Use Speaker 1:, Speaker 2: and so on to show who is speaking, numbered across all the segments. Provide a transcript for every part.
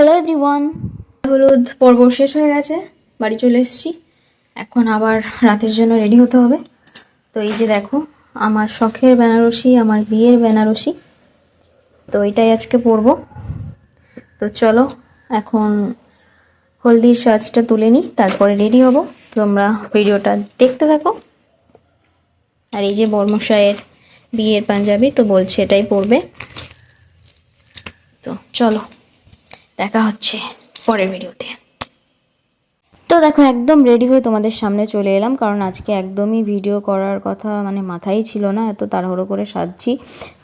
Speaker 1: Hello everyone হলুদ পর্ব শেষ হয়ে গেছে, বাড়ি চলে এসেছি। এখন আবার রাতের জন্য রেডি হতে হবে। তো এই যে দেখো, আমার শখের বেনারসি, আমার বিয়ের বেনারসি। তো এটাই আজকে পরবো। তো চলো, এখন হলদির সাজটা তুলে নিই, তারপরে রেডি হব। তোমরা ভিডিওটা দেখতে থাকো। আর এই যে বর্মশায়ের বিয়ের পাঞ্জাবি, তো বলছে এটাই পরবে। তো চলো। দেখা হচ্ছে পরের ভিডিওতে। তো দেখো, একদম রেডি হয়ে তোমাদের সামনে চলে এলাম, কারণ আজকে একদমই ভিডিও করার কথা মানে মাথায় ছিল না, এত তাড়াহুড়ো করে সাজছি।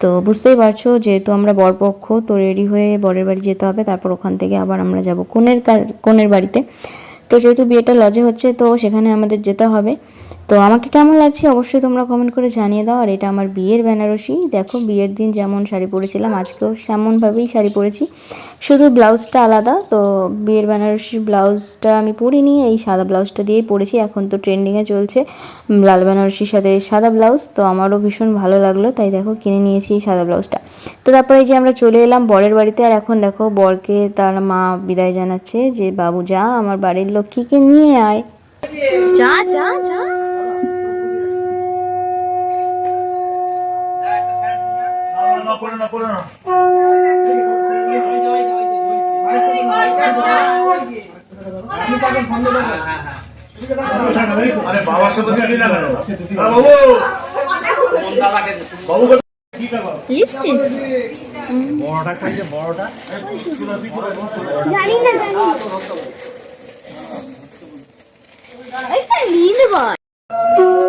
Speaker 1: তো বুঝতেই পারছ, যেহেতু আমরা বরপক্ষ, তো রেডি হয়ে বরের বাড়ি যেতে হবে, তারপর ওখান থেকে আবার আমরা যাব কনের কনের বাড়িতে। তো যেহেতু বিয়েটা লজে হচ্ছে, তো সেখানে আমাদের যেতে হবে। তো আমাকে কেমন লাগছে অবশ্যই তোমরা কমেন্ট করে জানিয়ে দাও। আর এটা আমার বিয়ের বেনারসি। দেখো, বিয়ের দিন যেমন শাড়ি পরেছিলাম, আজকেও সেমনভাবেই শাড়ি পরেছি। শুধু ব্লাউজটা আলাদা, তো বিয়ের বেনারসির ব্লাউজটা আমি পরিনি, এই সাদা ব্লাউজটা দিয়েই পরেছি। এখন তো ট্রেন্ডিংয়ে চলছে লাল বেনারসির সাথে সাদা ব্লাউজ, তো আমারও ভীষণ ভালো লাগল। তাই দেখো, কিনে নিয়েছি এই সাদা ব্লাউজটা। তো তারপরে যে আমরা চলে এলাম বরের বাড়িতে, আর এখন দেখো, বরকে তার মা বিদায় জানাচ্ছে যে, বাবু, যা, আমার বাড়ির লক্ষ্মীকে নিয়ে আয়। যা যা যা।
Speaker 2: না করে না। আরে বাবার সাথে মিলি না। কেন বাবু। বাবু
Speaker 1: লিপস্টিক?
Speaker 2: পায়ের করে মিষ্টি ঘরে খায় তো এখানে খাবে না।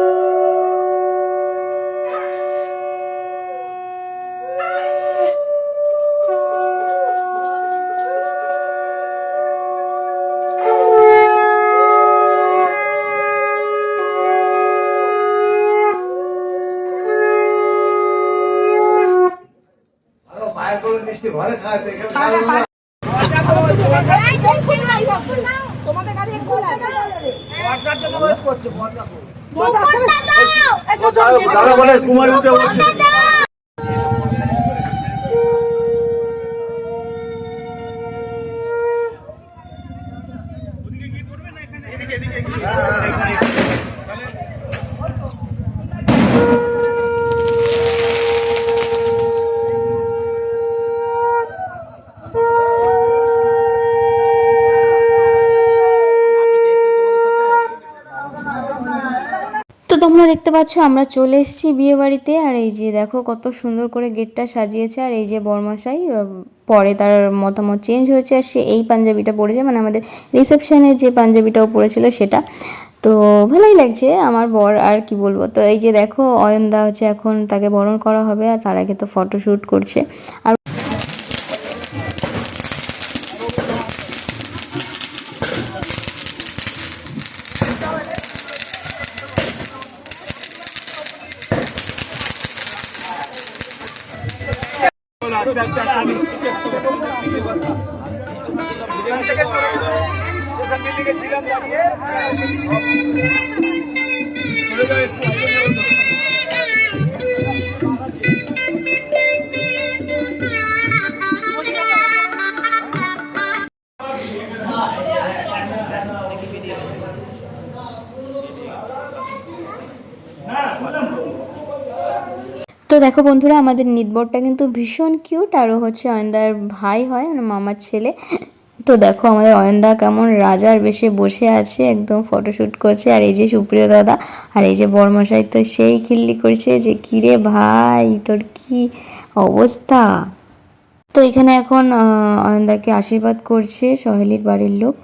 Speaker 3: তোমাদের গাড়ি খোল
Speaker 2: দাদা বলে কুমার উঠে
Speaker 1: দেখতে পাচ্ছ, আমরা চলে এসেছি বিয়ে বাড়িতে আর এই যে দেখো কত সুন্দর করে গেটটা সাজিয়েছে। আর এই যে বর্মাশাই পরে তার মতামত চেঞ্জ হয়েছে। আর সে এই পাঞ্জাবিটা পরেছে মানে আমাদের রিসেপশনে যে পাঞ্জাবিটাও পরেছিল সেটা। তো ভালোই লাগছে আমার বর, আর কি বলব। তো এই যে দেখো, অয়নদা হচ্ছে এখন তাকে বরণ করা হবে, আর তার আগে তো ফটোশ্যুট করছে। আর তো দেখো বন্ধুরা, আমাদের নিদবরটা কিন্তু ভীষণ কিউট আরও হচ্ছে অয়নদার ভাই হয় মামার ছেলে। তো দেখো আমাদের অয়নদা কেমন রাজার বেশে বসে আছে, একদম ফটোশ্যুট করছে। আর এই যে সুপ্রিয় দাদা, আর এই যে বর্মশাই, তো সেই খিল্লি করছে যে, কিরে ভাই, তোর কি অবস্থা? তো এখানে এখন অয়নদাকে আশীর্বাদ করছে সহেলির বাড়ির লোক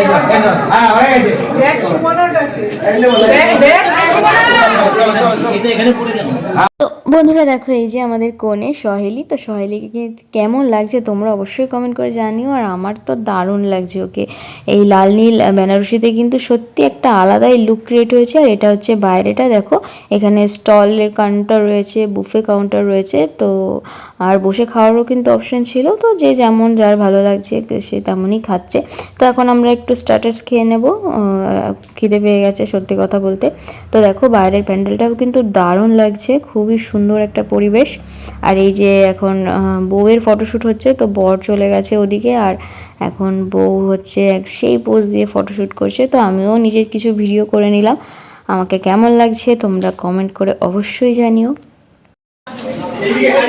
Speaker 4: এসো এসো হ্যাঁ
Speaker 1: তো বন্ধুরা, দেখো এই যে আমাদের কোণে সহেলি। তো সহেলিকে কেমন লাগছে তোমরা অবশ্যই কমেন্ট করে জানিও। আর আমার তো দারুণ লাগছে ওকে। এই লাল নীল বেনারসিতে কিন্তু সত্যি একটা আলাদাই লুক ক্রিয়েট হয়েছে। আর এটা হচ্ছে বাইরেটা, দেখো। এখানে স্টলের কাউন্টার রয়েছে বুফে কাউন্টার রয়েছে। তো আর বসে খাওয়ারও কিন্তু অপশন ছিল। তো যে যেমন যার ভালো লাগছে সে তেমনই খাচ্ছে। তো এখন আমরা একটু স্টার্টার্স খেয়ে নেব। খিদে পেয়ে গেছে সত্যি কথা বলতে। তো দেখো, বাইরের প্যান্ডেলটাও কিন্তু দারুণ লাগছে। খুবই সুন্দর একটা পরিবেশ আর এই যে এখন বউয়ের ফটোশ্যুট হচ্ছে তো বর চলে গেছে ওদিকে আর এখন বউ হচ্ছে সেই পোজ দিয়ে ফটোশ্যুট করছে তো আমিও নিজের কিছু ভিডিও করে নিলাম আমাকে কেমন লাগছে তোমরা কমেন্ট করে অবশ্যই জানিও
Speaker 4: দুজন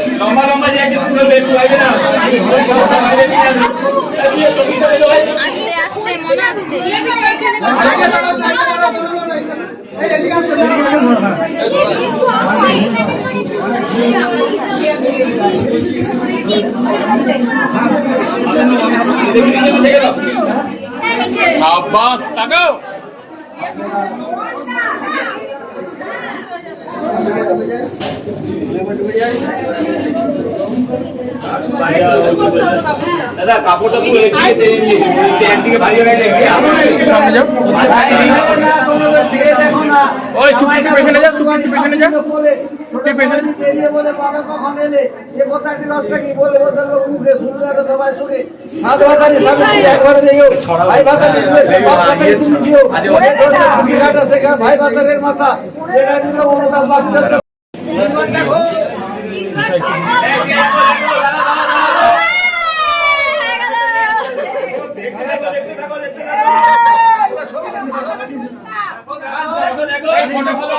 Speaker 4: লম্বা লম্বা যে একজন করবে একটু আগে না।
Speaker 5: আস্তে আস্তে মনে আস্তে
Speaker 4: দেখি দেখি দেখে দাও
Speaker 6: আব্বাস তাকাও
Speaker 4: দাদা কাপড়টা পুরো একদিকে নিয়ে ভারী হয়ে গেছে সামনে যাও
Speaker 6: ওই সুপ্রি পেছনে যা সুপ্রি পেছনে যা সুপ্রি পেছনে
Speaker 7: বেরিয়ে বলে বাবা কখন এলে এ কথাটি রাস্তা কি বলে লোক মুখে শুনলে তো সবাই শুনে সাত ভাতারি সামনে একবারে নেইও ভাই ভাতারি বাপ ভাতারি তুমি শেখা ভাই ভাতারের মাথা। যেটা দিল অনুদান বাচ্চা দেখো
Speaker 4: দেখো দেখো
Speaker 6: এই ফটো ফটো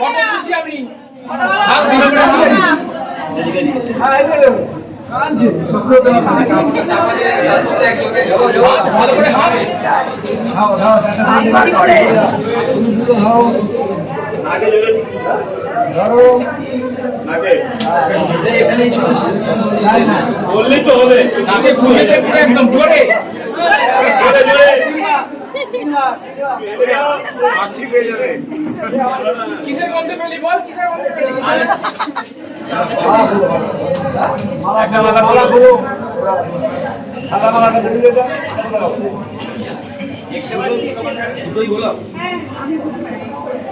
Speaker 6: ফটো তুলছি। আমি ভালো করে
Speaker 4: আগে বললেই তো হবে।
Speaker 6: নাকে ঘুরে একদম জোরে।
Speaker 4: জোরে জোরে।
Speaker 2: মাছি পেয়ে যাবে
Speaker 6: কিসের মধ্যে পেলি বল কিসের মধ্যে পেলি
Speaker 4: একটা মালা
Speaker 7: মালা
Speaker 4: বলো
Speaker 7: সাদা মালাটা দিবি এটা
Speaker 4: দুটোই বলো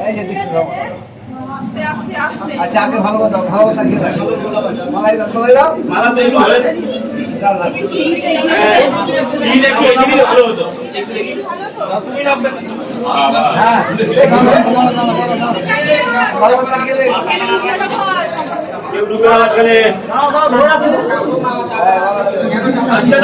Speaker 7: এই যে দিচ্ছি আচ্ছা আগে ভালো কথা ভালো কথা কি মালাই দাও মালাই দাও
Speaker 4: মালা তো হ্যাঁ ভালো হতো আচ্ছা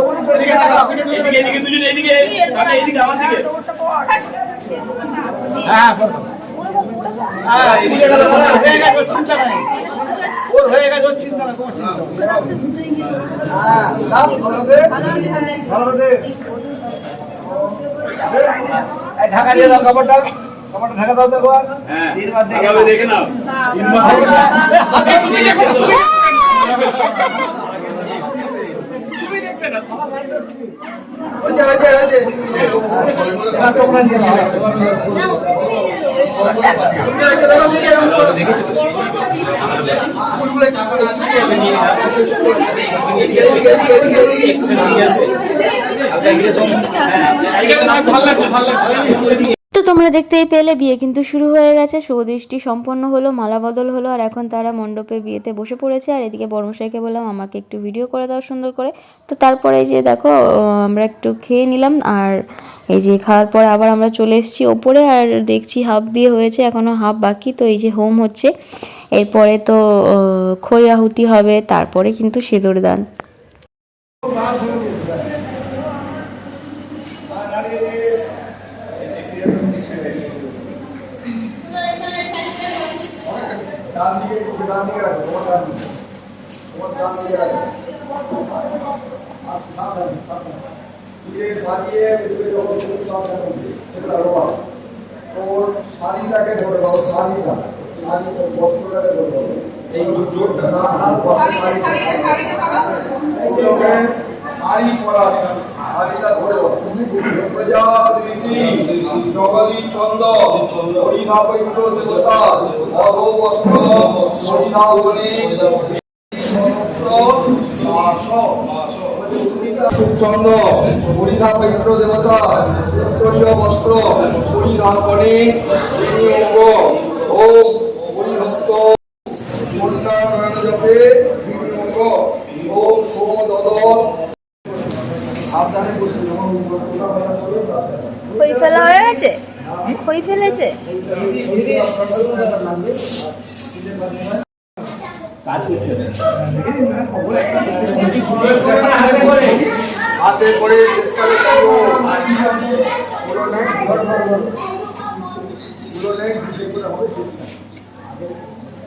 Speaker 4: এদিকে এদিকে এদিকে দুজন এদিকে সামনে এদিকে আমার দিকে
Speaker 7: হ্যাঁ হ্যাঁ এদিকে হয়ে গেছে, ওর চিন্তা নেই ওর হয়ে গেছে ওর চিন্তা নেই তোমার চিন্তা হ্যাঁ ভালো দে ভালো দে ঢাকা দিয়ে দাও কাপড়টা। কাপড়টা ঢাকা দাও দেখো।
Speaker 4: হ্যাঁ।
Speaker 7: দেখে
Speaker 4: ভালোভাবে দেখে নাও। তিনবার দেখে নাও। হাতে তুমি দেখে তো।
Speaker 7: হয়েছে, হয়েছে, হয়েছে। এবার তোমরা নিয়ে নাও। তুমি একটা দেখো, দিকে এরকম করো। ফুলগুলো একটু করে এদিকে, এদিকে, এদিকে, এদিকে, এদিকে।
Speaker 6: ভালো লাগছে ভালো লাগছে
Speaker 1: তোমরা দেখতেই পেলে, বিয়ে কিন্তু শুরু হয়ে গেছে। সুদৃষ্টি সম্পন্ন হলো মালা বদল হলো, আর এখন তারা মণ্ডপে বিয়েতে বসে পড়েছে। আর এদিকে বর্মশাইকে বললাম, আমাকে একটু ভিডিও করে দাও সুন্দর করে। তো তারপরে এই যে দেখো আমরা একটু খেয়ে নিলাম, আর এই যে খাওয়ার পরে আবার আমরা চলে এসেছি ওপরে, আর দেখছি হাফ বিয়ে হয়েছে এখনও হাফ বাকি। তো এই যে হোম হচ্ছে। এরপরে তো খই আহুতি হবে, তারপরে কিন্তু সিঁদুর দান
Speaker 7: ডান দিকে একটু ডান দিকে রাখো, তোমার ডান দিকে। তোমার ডান দিকে রাখো। সাবধানে, সাবধানে। দিয়ে বাজিয়ে ভেতরে যখন তুমি সাবধানে উঠবে, সেটা। ওর শাড়িটাকে ধরে দাও, শাড়িটা। শাড়িটা, বস্ত্রটাকে ধরে দাও। এই জোরটা না। ওগুলোকে শাড়ি পরা। শাড়িটা ধরে দাও। হরিণা পবিত্র দেবতা, অধো বস্ত্র, হরিণা বনে, চন্দ্র পবিত্র দেবতা উত্তরীয় বস্ত্র হরিণা বনে বিনিয়োগ ও হরিভক্ত মন্ত্রায়ণ জপে বিনিয়োগ ও সোম দদন সাবধানে বসে যখন কোথা কথা বলবে সাবধানে
Speaker 3: খই ফেলা হয়ে গেছে খই ফেলেছে
Speaker 7: হাতে করে চেষ্টা করো পুরো নেক ধরো ধরো ধরো পুরো নেক বিশেষ করে হবে চেষ্টা দোকানা পুরো করে ধরা হবে শিবায় রস্তু মেন প্রতি গমন বর্ষানি জীবত্তে ঘন্টান করো মম আত্মা বাজে আসতে দাও স্বাহা তুমি পিকটা ছেড়ে দাও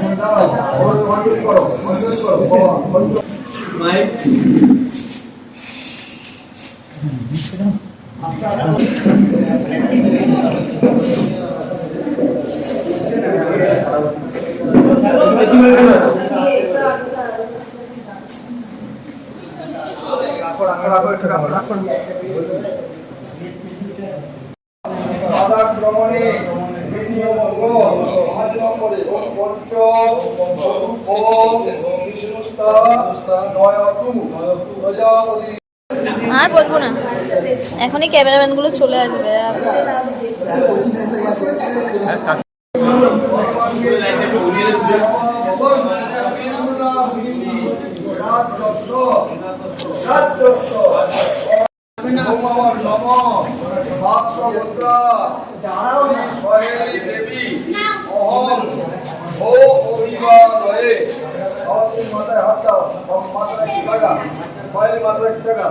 Speaker 7: করো করো
Speaker 4: স্মাইল
Speaker 7: আদাক্রমণে বিনিয়োগ মহাজনপদে পঞ্চ ওম বিষ্ণুস্তা নয়তু প্রজাপতি
Speaker 3: আর বলব না এখনই ক্যামেরাম্যানগুলো চলে আসবে।
Speaker 7: দেবী মাথায় টাকা।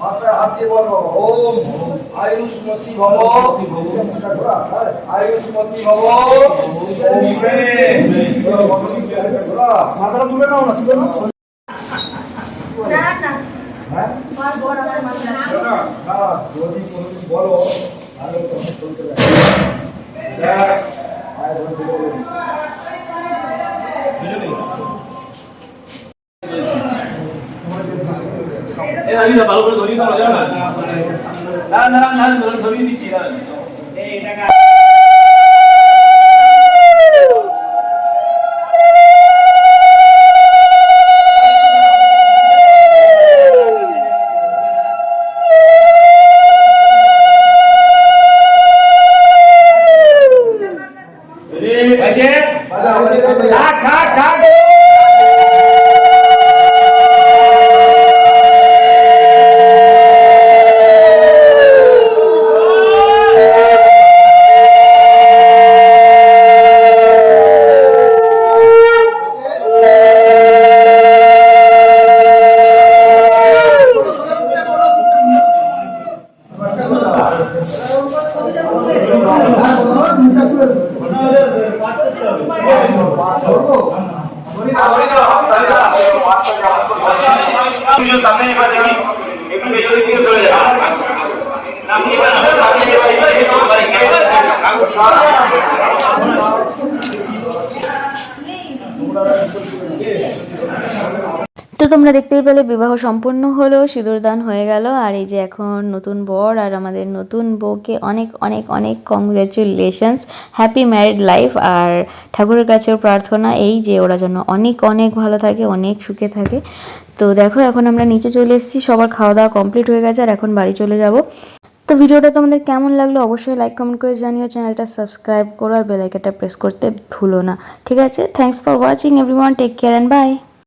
Speaker 7: মাথায় হাত দিয়ে বলব ওম, আয়ুষ্মতি ভব আয়ুষ্মতি ভব মাথাটা তুলে নাও না তুলে নাও হ্যাঁ? না, না, যদি কোনোদিন বলো তাহলে তোমার চলতে পারে দেখ, আয় বলতে বলে দিই।
Speaker 4: এ আমি না ভালো করে ধরিয়ে দাও যাও না না না না না ধরিয়ে দিচ্ছি
Speaker 1: তো তোমরা দেখতেই পেলে বিবাহ সম্পূর্ণ হলো সিঁদুরদান হয়ে গেল, আর এই যে এখন নতুন বর আর আমাদের নতুন বউকে অনেক অনেক অনেক কংগ্রেচুলেশনস হ্যাপি ম্যারিড লাইফ আর ঠাকুরের কাছেও প্রার্থনা এই যে ওরা যেন অনেক অনেক ভালো থাকে, অনেক সুখে থাকে। তো দেখো, এখন আমরা নিচে চলে এসেছি, সবার খাওয়া দাওয়া কমপ্লিট হয়ে গেছে, আর এখন বাড়ি চলে যাব। তো ভিডিওটা তোমাদের কেমন লাগল অবশ্যই লাইক কমেন্ট করে জানিও চ্যানেলটা সাবস্ক্রাইব করো আর বেলাইকাটা প্রেস করতে ভুলো না। ঠিক আছে? Thanks for watching everyone take care and bye